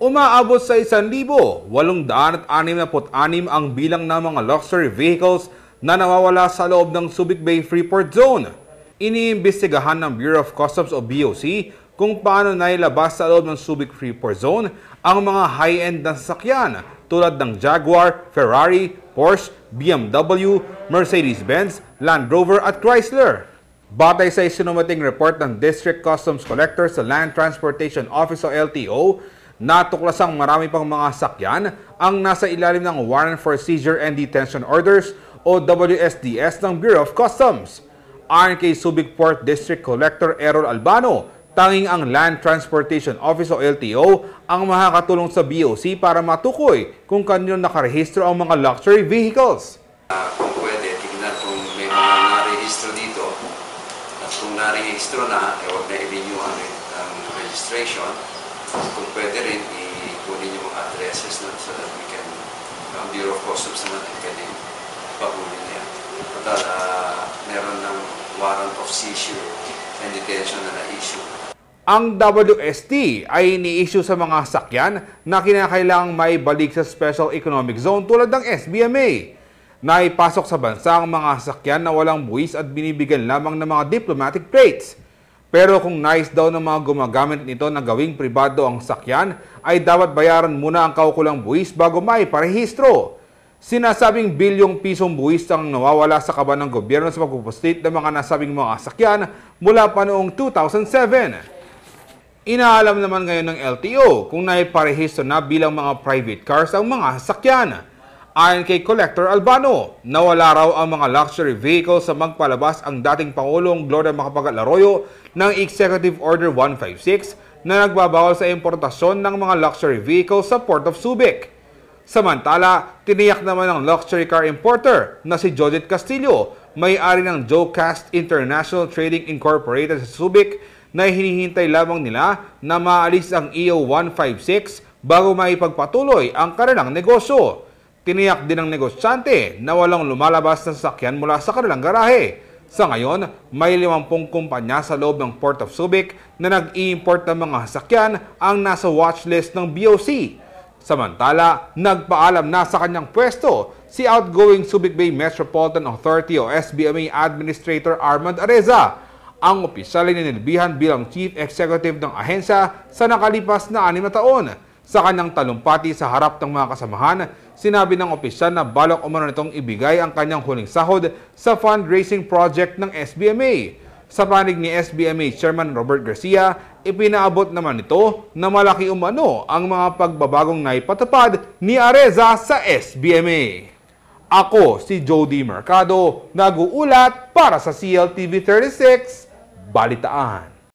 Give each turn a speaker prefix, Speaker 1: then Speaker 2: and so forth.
Speaker 1: Umaabot sa 1,866 ang bilang ng mga luxury vehicles na nawawala sa loob ng Subic Bay Freeport Zone. Iniimbestigahan ng Bureau of Customs o BOC kung paano nailabas sa loob ng Subic Freeport Zone ang mga high-end na sasakyan tulad ng Jaguar, Ferrari, Porsche, BMW, Mercedes-Benz, Land Rover at Chrysler. Batay sa isinumating report ng District Customs Collector sa Land Transportation Office o LTO, natuklasang marami pang mga sakyan ang nasa ilalim ng Warrant for Seizure and Detention Orders o WSDS ng Bureau of Customs. Ayon kay Subic Port District Collector Errol Albano, tanging ang Land Transportation Office o LTO ang makakatulong sa BOC para matukoy kung kanino nakarehistro ang mga luxury vehicles.
Speaker 2: Ah, kung pwede, tingnan kung may mga narehistro dito. At kung narehistro na, eh, huwag na i-renew ang, ang registration. Kung pwede rin, i-kunin yung mga addresses nun so that we can, ang Bureau of Customs naman ay pwede pahuli na yan. Total, ah, meron ng warrant of seizure and detention na na-issue.
Speaker 1: Ang WST ay ini-issue sa mga sakyan na kinakailangang may balik sa Special Economic Zone tulad ng SBMA. Naipasok sa bansa ang mga sakyan na walang buwis at binibigyan lamang ng mga diplomatic plates. Pero kung nais daw ng mga gumagamit nito na gawing pribado ang sakyan, ay dapat bayaran muna ang kaukulang buwis bago may parehistro. Sinasabing bilyong pisong buwis ang nawawala sa kaban ng gobyerno sa pagpupustit ng mga nasabing mga sakyan mula pa noong 2007. Inaalam naman ngayon ng LTO kung naiparehistro na bilang mga private cars ang mga sasakyan. Ayon kay Collector Albano, nawala raw ang mga luxury vehicles sa magpalabas ang dating Pangulong Gloria Macapagal Arroyo ng Executive Order 156 na nagbabawal sa importasyon ng mga luxury vehicles sa Port of Subic. Samantala, tiniyak naman ng luxury car importer na si Jodit Castillo, may-ari ng Jocast International Trading Incorporated sa Subic na hinihintay lamang nila na maalis ang EO 156 bago maipagpatuloy ang kanilang negosyo. Tiniyak din ng negosyante na walang lumalabas na sasakyan mula sa kanilang garahe. Sa ngayon, may 50 kumpanya sa loob ng Port of Subic na nag-i-import ng mga sasakyan ang nasa watchlist ng BOC. Samantala, nagpaalam na sa kanyang pwesto si outgoing Subic Bay Metropolitan Authority o SBMA Administrator Armand Areza ang opisyal ay ninilbihan bilang Chief Executive ng ahensya sa nakalipas na anim na taon. Sa kanyang talumpati sa harap ng mga kasamahan, sinabi ng opisyal na balak umano nitong ibigay ang kanyang huling sahod sa fundraising project ng SBMA. Sa panig ni SBMA Chairman Robert Garcia, ipinaabot naman nito na malaki umano ang mga pagbabagong naipatupad ni Areza sa SBMA. Ako si Jody Mercado, nag-uulat para sa CLTV 36, Balitaan.